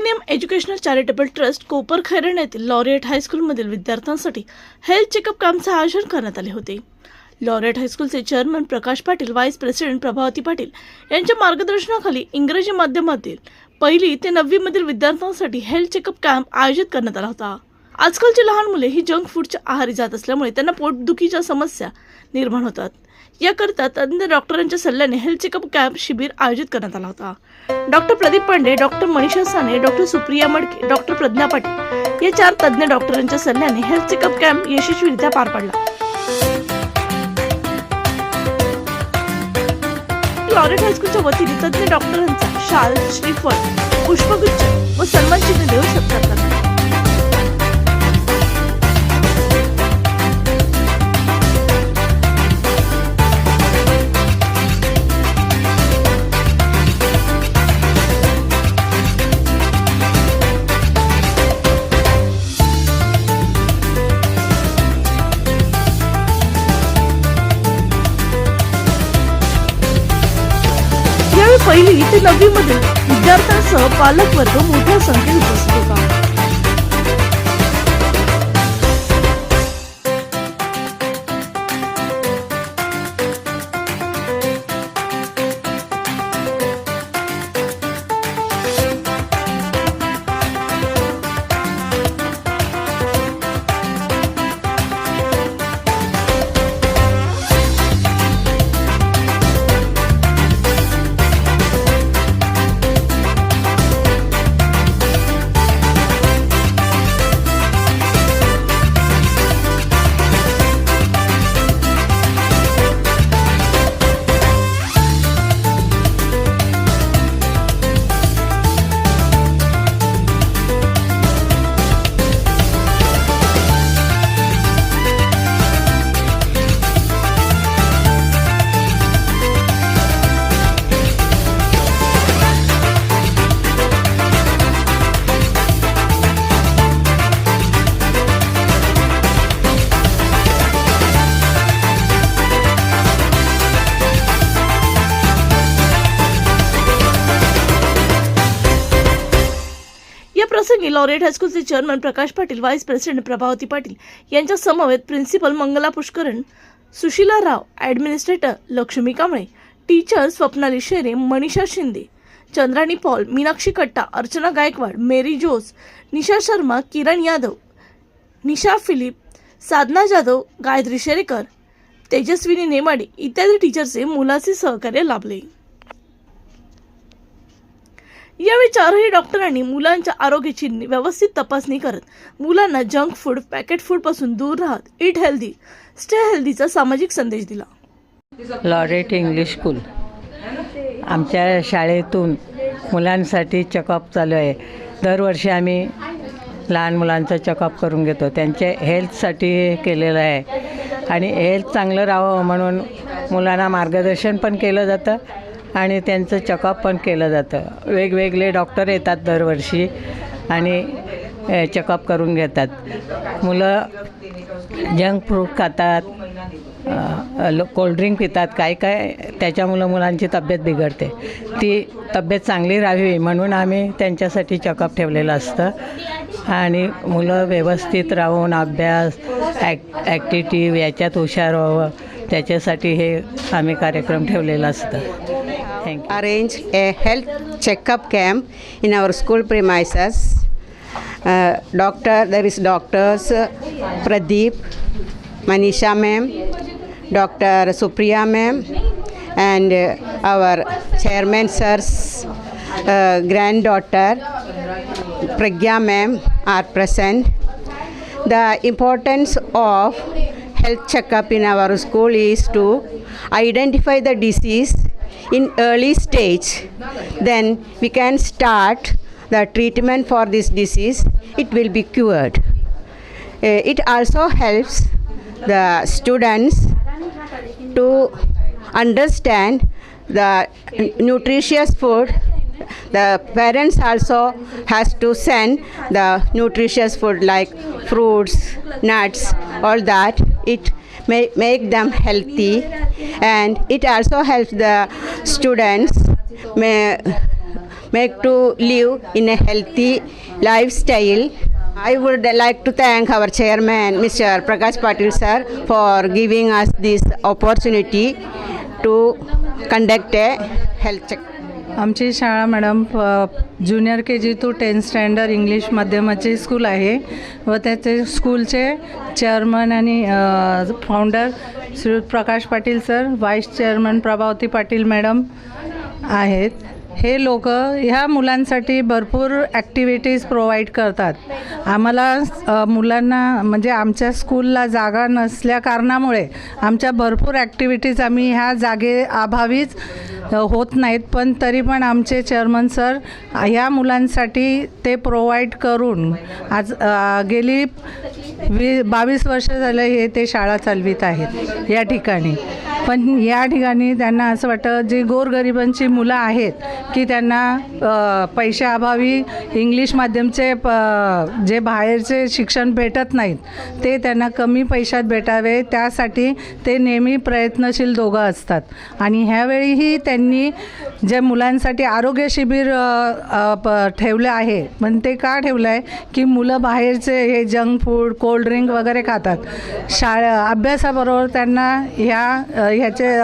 Platinum educational charitable trust Kopar Khairane येथील laureate हायस्कूलमधील विद्यार्थ्यांसाठी health checkup कॅम्पचे आयोजन करण्यात आले होते. Laureate हायस्कूलचे chairman Prakash Patil vice president Prabhavati Patil यांच्या मार्गदर्शनाखाली इंग्रजी माध्यमातील पहिली ते नववीमधील विद्यार्थ्यांसाठी हेल्थ चेकअप कॅम्प आयोजित करण्यात आला होता. आजकालची लहान मुले ही जंक फूडच्या आहारी जात असल्यामुळे त्यांना पोटदुखीच्या समस्या निर्माण होतात. याकरता तज्ञ डॉक्टरांच्या सल्ल्याने हेल्थ चेकअप कॅम्प शिबिर आयोजित करण्यात आला होता. Doctor Pradeep Pandey doctor Manisha Sane doctor Supriya Madke doctor Pradnya Patil या चार तज्ञ डॉक्टरांच्या सल्ल्याने हेल्थ चेकअप कॅम्प यशस्वीरित्या पार पडला. लॉरेट हायस्कूलच्या वतीने तज्ञ डॉक्टरांचा शाल श्रीफळ पुष्पगुच्छ व सन्मान चिन्ह देऊन सत्कार करण्यात ते नववी मधील विद्यार्थ्यांसह पालक वर्ग मोठ्या संख्येत प्रसंगी laureate हायस्कूलचे chairman Prakash Patil vice president Prabhavati Patil यांच्या समवेत principal Mangala Pushkaran Sushila Rao administrator Lakshmi Kamble teacher Swapnali Shere Manisha Shinde Chandrani Paul Meenakshi Katta Archana Gaikwad Mary Jose Nisha Sharma Kiran Yadav Nisha Philip Sadhana Jadhav Gayatri Sherekar Tejaswini Nemade इत्यादी टीचरचे मुलाचे सहकार्य लाभले. यावेळी चारही डॉक्टरांनी मुलांच्या आरोग्याची व्यवस्थित तपासणी करत मुलांना जंक फूड पॅकेट फूडपासून दूर राहत इट हेल्दी स्टे हेल्दीचा सामाजिक संदेश दिला. Laureate English school. आमच्या शाळेतून मुलांसाठी चेकअप चालू आहे. दरवर्षी आम्ही लहान मुलांचा चेकअप करून घेतो. त्यांच्या हेल्थसाठी केलेलं आहे. आणि हेल्थ चांगलं राहावं म्हणून मुलांना मार्गदर्शन पण केलं जातं. आणि त्यांचं चेकअप पण केलं जातं. वेगवेगळे डॉक्टर येतात दरवर्षी आणि चेकअप करून घेतात. मुलं जंक फूड खातात लो कोल्ड्रिंक पितात काय काय त्याच्यामुळं मुलांची तब्येत बिघडते. ती तब्येत चांगली राहावी म्हणून आम्ही त्यांच्यासाठी चेकअप ठेवलेलं असतं. आणि मुलं व्यवस्थित राहून अभ्यास ॲक ॲक्टिव्हिटी याच्यात हुशार व्हावं त्याच्यासाठी हे आम्ही कार्यक्रम ठेवलेला असतं. Arrange a health checkup camp in our school premises. Uh, doctor, there is doctors uh, Pradeep, Manisha ma'am, Dr. Supriya ma'am, and uh, our chairman sir's uh, granddaughter Pragya ma'am are present. The importance of health checkup in our school is to identify the disease in early stage then we can start the treatment for this disease. It will be cured. Uh, it also helps the students to understand the nutritious food. The parents also has to send the nutritious food like fruits nuts all that. It may make them healthy and it also helps the students may make to live in a healthy lifestyle. I would like to thank our chairman, Mr. Prakash Patil sir, for giving us this opportunity to conduct a health check. आमची शाळा madam junior K G to tenth standard English माध्यमाचे school आहे व त्याचे स्कूलचे chairman आणि founder Shri Prakash Patil sir vice chairman Prabhavati Patil madam आहेत. हे लोक ह्या मुलांसाठी भरपूर ॲक्टिव्हिटीज प्रोव्हाइड करतात. आम्हाला मुलांना म्हणजे आमच्या स्कूलला जागा नसल्या कारणामुळे आमच्या भरपूर ॲक्टिव्हिटीज आम्ही ह्या जागे अभावीच होत नाहीत. पण तरी पण आमचे चेअरमन सर ह्या मुलांसाठी ते प्रोव्हाइड करून आज गेली वी बावीस वर्ष झालं हे ते शाळा चालवित आहेत. या ठिकाणी. पण या ठिकाणी त्यांना असं वाटतं जी गोरगरिबांची मुलं आहेत की त्यांना पैशाअभावी इंग्लिश माध्यमचे प जे बाहेरचे शिक्षण भेटत नाहीत ते त्यांना कमी पैशात भेटावे. त्यासाठी ते नेहमी प्रयत्नशील दोघं असतात. आणि ह्यावेळीही त्यांनी जे मुलांसाठी आरोग्य शिबिर प ठेवलं आहे पण ते का ठेवलं आहे की मुलं बाहेरचे हे जंक फूड कोल्ड ड्रिंक वगैरे खातात. शाळा अभ्यासाबरोबर त्यांना ह्या ह्याचे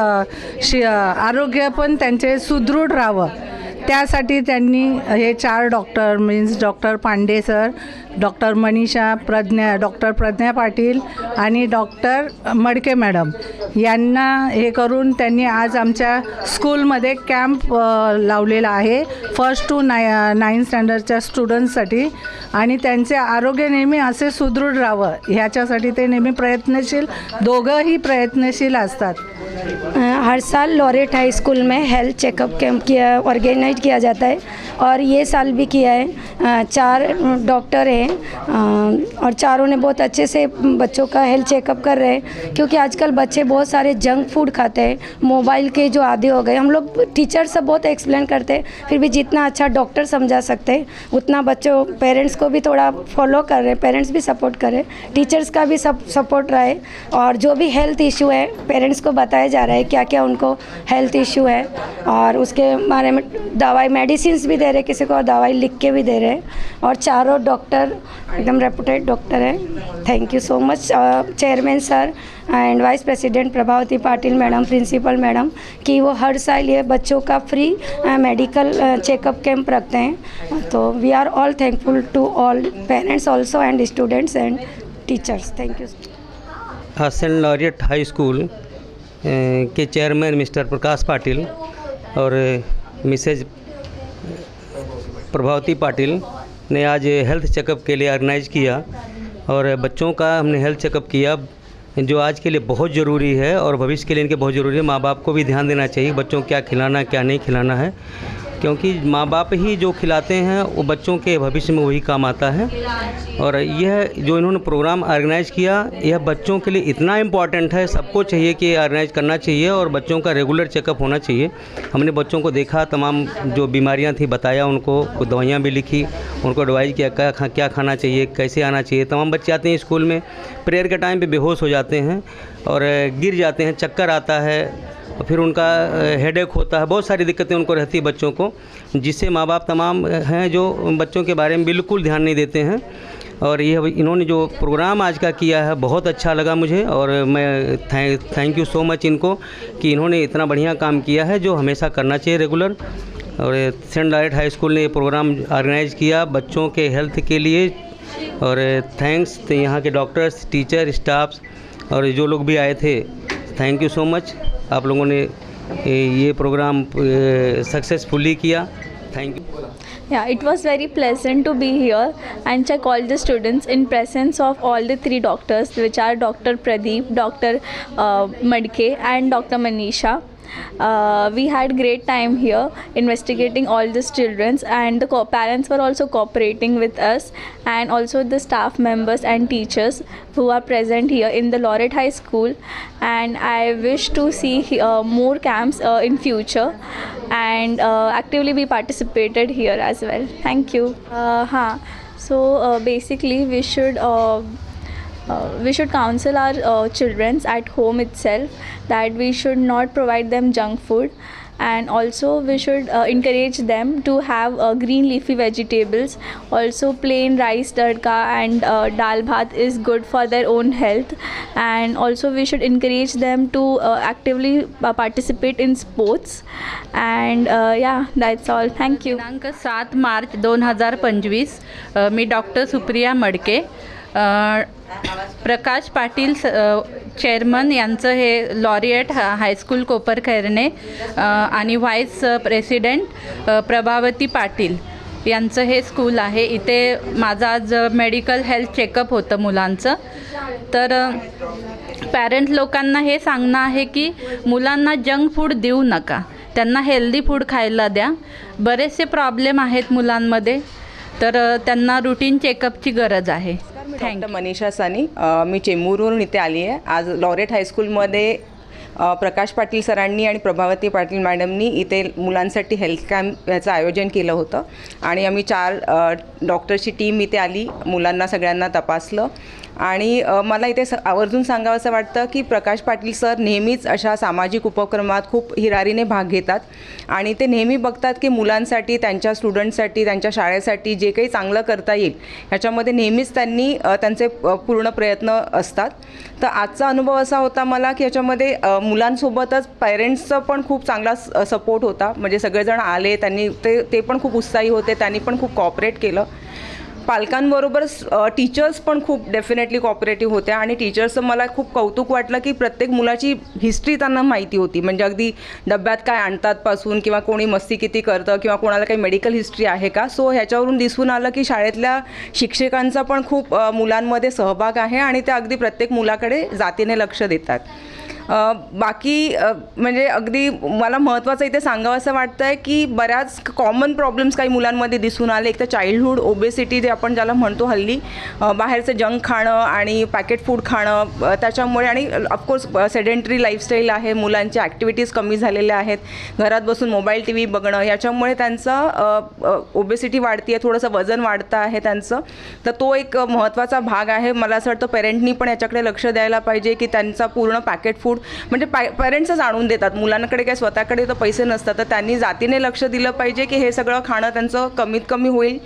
शि आरोग्य पण त्यांचे सुदृढ राहावं. त्यासाठी त्यांनी हे चार doctor means doctor Pandey sir doctor Manisha Pradnya doctor Pradnya Patil आणि डॉक्टर मडके मॅडम यांना हे करून त्यांनी आज आमच्या स्कूलमध्ये कॅम्प लावलेला आहे. फर्स्ट टू नाय नाईन्थ स्टँडर्डच्या स्टुडंट्ससाठी आणि त्यांचे आरोग्य नेहमी असे सुदृढ राहावं. ह्याच्यासाठी ते नेहमी प्रयत्नशील दोघंही प्रयत्नशील असतात. हर साल लॉरेट हाई स्कूल में हेल्थ चेकअप कैंप किया ऑर्गेनाइज किया जाता है। और ये साल भी किया है। चार डॉक्टर हैं। अ, और चारों ने बहुत अच्छे से बच्चों का हेल्थ चेकअप कर रहे हैं क्योंकि आजकल बच्चे बहुत सारे जंक फ़ूड खाते हैं मोबाइल के जो आदि हो गए। हम लोग टीचर सब बहुत एक्सप्लेन करते हैं फिर भी जितना अच्छा डॉक्टर समझा सकते हैं उतना बच्चों पेरेंट्स को भी थोड़ा फॉलो कर रहे हैं पेरेंट्स भी सपोर्ट कर हैं। टीचर्स का भी सब सपोर्ट रहे और जो भी हेल्थ इशू है पेरेंट्स को बताया जा रहा है क्या क्या उनको हेल्थ इशू है और उसके बारे में दवाई मेडिसिन भी दे रहे किसी को दवाई लिख के भी दे रहे हैं और चारों डॉक्टर एकदम रेपुटेड डॉक्टर हैं। Thank you so much chairman sir and vice president Prabhavati Patil madam principal madam कि वो हर साल ये बच्चों का फ्री मेडिकल चेकअप कैंप रखते हैं। तो we are all thankful to all parents also and students and teachers thank you saint laureate high school K chairman mister Prakash Patil और मिसेज प्रभावती पाटिल ने आज हेल्थ चेकअप के लिए ऑर्गेनाइज किया और बच्चों का हमने हेल्थ चेकअप किया, जो आज के लिए बहुत ज़रूरी है और भविष्य के लिए इनके बहुत ज़रूरी है। माँ बाप को भी ध्यान देना चाहिए बच्चों को क्या खिलाना क्या नहीं खिलाना है। क्योंकि माँ बाप ही जो खिलाते हैं, वो बच्चों के भविष्य में वही काम आता है। और यह जो इन्होंने प्रोग्राम ऑर्गेनाइज किया, यह बच्चों के लिए इतना इंपॉर्टेंट है, सबको चाहिए कि ऑर्गेनाइज करना चाहिए और बच्चों का रेगुलर चेकअप होना चाहिए। हमने बच्चों को देखा, तमाम जो बीमारियाँ थी, बताया उनको, कुछ दवाइयाँ भी लिखी, उनको एडवाइज किया, क्या खा, क्या खाना चाहिए, कैसे आना चाहिए। तमाम बच्चे आते हैं स्कूल में प्रेयर के टाइम पर बेहोश हो जाते हैं और गिर जाते हैं, चक्कर आता है। फिर उनका हेडेक होता है, बहुत सारी दिक्कतें उनको रहती है बच्चों को, जिससे माँ बाप तमाम हैं जो बच्चों के बारे में बिल्कुल ध्यान नहीं देते हैं। और ये इन्होंने जो प्रोग्राम आज का किया है, बहुत अच्छा लगा मुझे, और मैं thank thank you so much इनको, कि इन्होंने इतना बढ़िया काम किया है, जो हमेशा करना चाहिए रेगुलर और सेंट लाइट हाई स्कूल ने ये प्रोग्राम ऑर्गेनाइज किया बच्चों के हेल्थ के लिए। और थैंक्स यहाँ के डॉक्टर्स टीचर स्टाफ्स और जो लोग भी आए थे थैंक यू सो मच आप लोगों ने ये ये programme successfully KIA thank you Yeah, it was very pleasant to be here and check all the students in presence of all the three doctors, which are Dr. Pradeep, Dr. Uh, Madke, and Dr. Manisha. Uh, we had great time here investigating all these childrens and the parents were also cooperating with us and also the staff members and teachers who are present here in the Laureate High School and I wish to see uh, more camps uh, in future and uh, actively be participated here as well. Thank you. Uh, huh. So uh, basically we should uh, uh, we should counsel our uh, children at home itself that we should not provide them junk food and also we should uh, encourage them to have uh, green leafy vegetables also plain rice tadka and uh, dal bhat is good for their own health and also we should encourage them to uh, actively uh, participate in sports and uh, yeah that's all thank you दिनांक सात मार्च दोन हजार पंचवीस अ, मी doctor Supriya मडके अ, प्रकाश पाटील स chairman यांचं हे laureate हा हायस्कूल कोपरखैरणे आणि व्हाईस प्रेसिडेंट प्रभावती पाटील यांचं हे स्कूल आहे. इथे माझं आज मेडिकल हेल्थ चेकअप होतं मुलांचं. तर पॅरेंट लोकांना हे सांगणं आहे की मुलांना जंक फूड देऊ नका. त्यांना हेल्दी फूड खायला द्या. बरेचसे प्रॉब्लेम आहेत मुलांमध्ये. तर त्यांना रुटीन चेकअपची गरज आहे. डॉक्टर मनीषा सानी मी चेंबूरवरून इथे आली आहे. आज लॉरेट हायस्कूलमध्ये प्रकाश पाटील सरांनी आणि प्रभावती पाटील मॅडमनी इथे मुलांसाठी हेल्थ कॅम्प याचं आयोजन केलं होतं. आणि आम्ही चार डॉक्टरची टीम इथे आली मुलांना सगळ्यांना तपासलं. आणि मला इथे स आवर्जून सांगावं असं वाटतं की प्रकाश पाटील सर नेहमीच अशा सामाजिक उपक्रमात खूप हिरारीने भाग घेतात. आणि ते नेहमी बघतात की मुलांसाठी त्यांच्या स्टुडंटसाठी त्यांच्या शाळेसाठी जे काही चांगलं करता येईल ह्याच्यामध्ये नेहमीच त्यांनी त्यांचे पूर्ण प्रयत्न असतात. तर आजचा अनुभव असा होता मला की याच्यामध्ये मुलांसोबतच पेरेंट्सचा पण खूप चांगला सपोर्ट होता. म्हणजे सगळेजण आले त्यांनी ते ते पण खूप उत्साही होते त्यांनी पण खूप कॉपरेट केलं. पालकांबरोबरच टीचर्स पण खूप डेफिनेटली कॉपरेटिव्ह होत्या आणि टीचर्सचं मला खूप कौतुक वाटलं की प्रत्येक मुलाची हिस्ट्री त्यांना माहिती होती. म्हणजे अगदी डब्यात काय आणतात पासून किंवा कोणी मस्ती किती करतं किंवा कोणाला काही मेडिकल हिस्ट्री आहे का? सो ह्याच्यावरून दिसून आलं की शाळेतल्या शिक्षकांचा पण खूप मुलांमध्ये सहभाग आहे आणि ते अगदी प्रत्येक मुलाकडे जातीने लक्ष देतात. बाकी म्हणजे अगदी मला महत्त्वाचं इथे सांगावं असं वाटतं आहे की बऱ्याच कॉमन प्रॉब्लेम्स काही मुलांमध्ये दिसून आले. एक तर चाइल्डहूड ओबेसिटी जे आपण ज्याला म्हणतो हल्ली बाहेरचं जंक खाणं आणि पॅकेट फूड खाणं त्याच्यामुळे आणि ऑफकोर्स सेडेंटरी लाईफस्टाईल आहे. मुलांच्या ॲक्टिव्हिटीज कमी झालेल्या आहेत. घरात बसून मोबाईल टी व्ही बघणं याच्यामुळे त्यांचं ओबेसिटी वाढती आहे. थोडंसं वजन वाढतं आहे त्यांचं. तर तो एक महत्त्वाचा भाग आहे. मला असं वाटतं पेरेंटनी पण याच्याकडे लक्ष द्यायला पाहिजे की त्यांचा पूर्ण पॅकेट फूड म्हणजे पाय पेरेंट्सच आणून देतात. मुलांकडे काय स्वतःकडे तर पैसे नसतात. तर त्यांनी जातीने लक्ष दिलं पाहिजे की हे सगळं खाणं त्यांचं कमीत कमी होईल.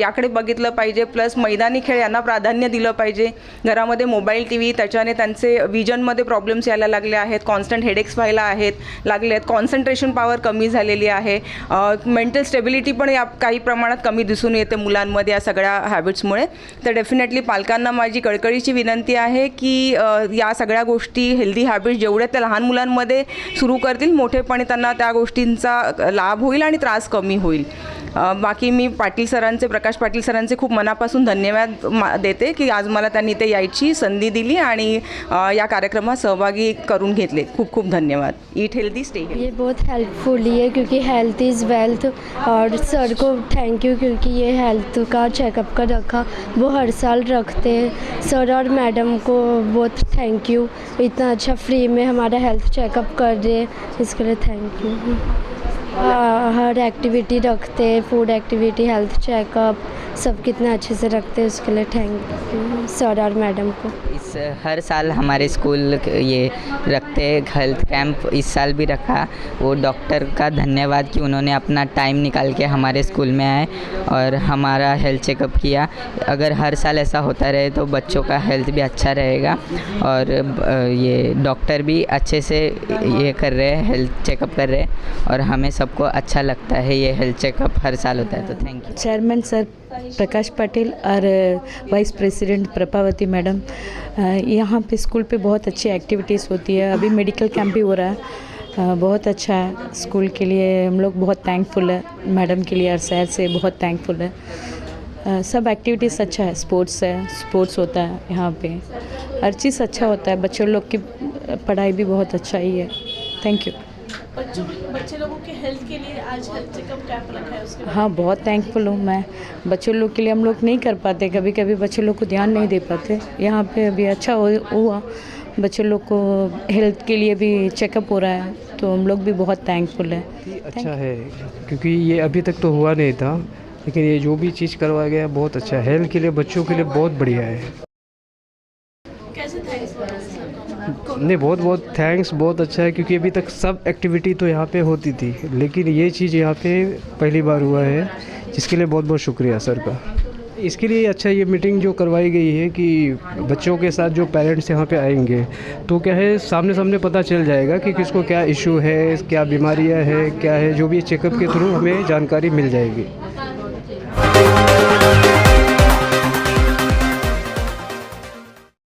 याकडे बघितलं पाहिजे. प्लस मैदानी खेळ यांना प्राधान्य दिलं पाहिजे. घरामध्ये मोबाईल टी व्ही त्याच्याने त्यांचे विजनमध्ये प्रॉब्लेम्स यायला लागले आहेत. कॉन्स्टंट हेडेक्स व्हायला आहेत. लागले आहेत. कॉन्सन्ट्रेशन पॉवर कमी झालेली आहे. मेंटल स्टेबिलिटी पण या काही प्रमाणात कमी दिसून येते मुलांमध्ये या सगळ्या हॅबिट्समुळे तर डेफिनेटली पालकांना माझी कळकळीची विनंती आहे की या सगळ्या गोष्टी हेल्दी हॅबिट्स जेवढ्या त्या लहान मुलांमध्ये सुरू करतील मोठेपणी त्यांना त्या गोष्टींचा लाभ होईल आणि त्रास कमी होईल. बाकी मी पाटील सरांचे प्रकाश पाटील सरांचे खूप मनापासून धन्यवाद मा देते की आज मला त्यांनी इथे यायची संधी दिली आणि या कार्यक्रमात सहभागी करून घेतले. खूप खूप धन्यवाद. ईट हेल्दी स्टे ये बहुत हेल्पफुल ही है क्योंकि हेल्थ इज़ वेल्थ और सर को थैंक यू क्योंकि ये हेल्थ का चेकअप का रखा वो हर साल रखते हैं। सर और मैडम को बहुत थैंक यू इतना अच्छा फ्री में हमारा हेल्थ चेकअप कर रहे इसके लिए थैंक यू हर एक्टिविटी रखते फूड एक्टिविटी हेल्थ चेकअप सब कितना अच्छे से रखते हैं उसके लिए थैंक यू सर और मैडम को। इस हर साल हमारे स्कूल ये रखते हैं हेल्थ कैंप इस साल भी रखा। वो डॉक्टर का धन्यवाद कि उन्होंने अपना टाइम निकाल के हमारे स्कूल में आए और हमारा हेल्थ चेकअप किया। अगर हर साल ऐसा होता रहे तो बच्चों का हेल्थ भी अच्छा रहेगा और ये डॉक्टर भी अच्छे से ये कर रहे हैं हेल्थ चेकअप कर रहे हैं और हमें सबको अच्छा लगता है ये हेल्थ चेकअप हर साल होता है तो thank you. Chairman sir Prakash Patil और वाइस प्रेसिडेंट प्रभावती मैडम यहाँ पे स्कूल पे बहुत अच्छी एक्टिविटीज़ होती है। अभी मेडिकल कैंप भी हो रहा है। बहुत अच्छा है स्कूल के लिए हम लोग बहुत थैंकफुल है मैडम के लिए और सर से बहुत थैंकफुल है। सब एक्टिविटीज़ अच्छा है स्पोर्ट्स है स्पोर्ट्स होता है यहाँ पे। हर चीज़ अच्छा होता है, बच्चों लोग की पढ़ाई भी बहुत अच्छा ही है। थैंक यू बच्चों बच्चे लोगों के हेल्थ के लिए आज हेल्थ चेकअप कैंप रखा है उसके हाँ बहुत थैंकफुल हूँ मैं। बच्चों लोग के लिए हम लोग नहीं कर पाते। कभी कभी बच्चे लोग को ध्यान नहीं दे पाते। यहाँ पे अभी अच्छा हुआ। बच्चों लोग को हेल्थ के लिए भी चेकअप हो रहा है। तो हम लोग भी बहुत थैंकफुल हैं। ही अच्छा है क्योंकि ये अभी तक तो हुआ नहीं था। लेकिन ये जो भी चीज़ करवाया गया बहुत अच्छा है। हेल्थ के लिए बच्चों के लिए बहुत बढ़िया है कैसे थैंक्स बोला सर नहीं, बहुत बहुत थैंक्स बहुत अच्छा है, क्योंकि अभी तक सब एक्टिविटी तो यहाँ पे होती थी। लेकिन ये चीज़ यहाँ पे पहली बार हुआ है, जिसके लिए बहुत बहुत शुक्रिया सर का। इसके लिए अच्छा ये मीटिंग जो करवाई गई है कि बच्चों के साथ जो पेरेंट्स यहाँ पे आएँगे तो क्या है सामने सामने पता चल जाएगा कि किसको क्या इशू है, क्या बीमारियाँ है, क्या है, जो भी चेकअप के थ्रू हमें जानकारी मिल जाएगी।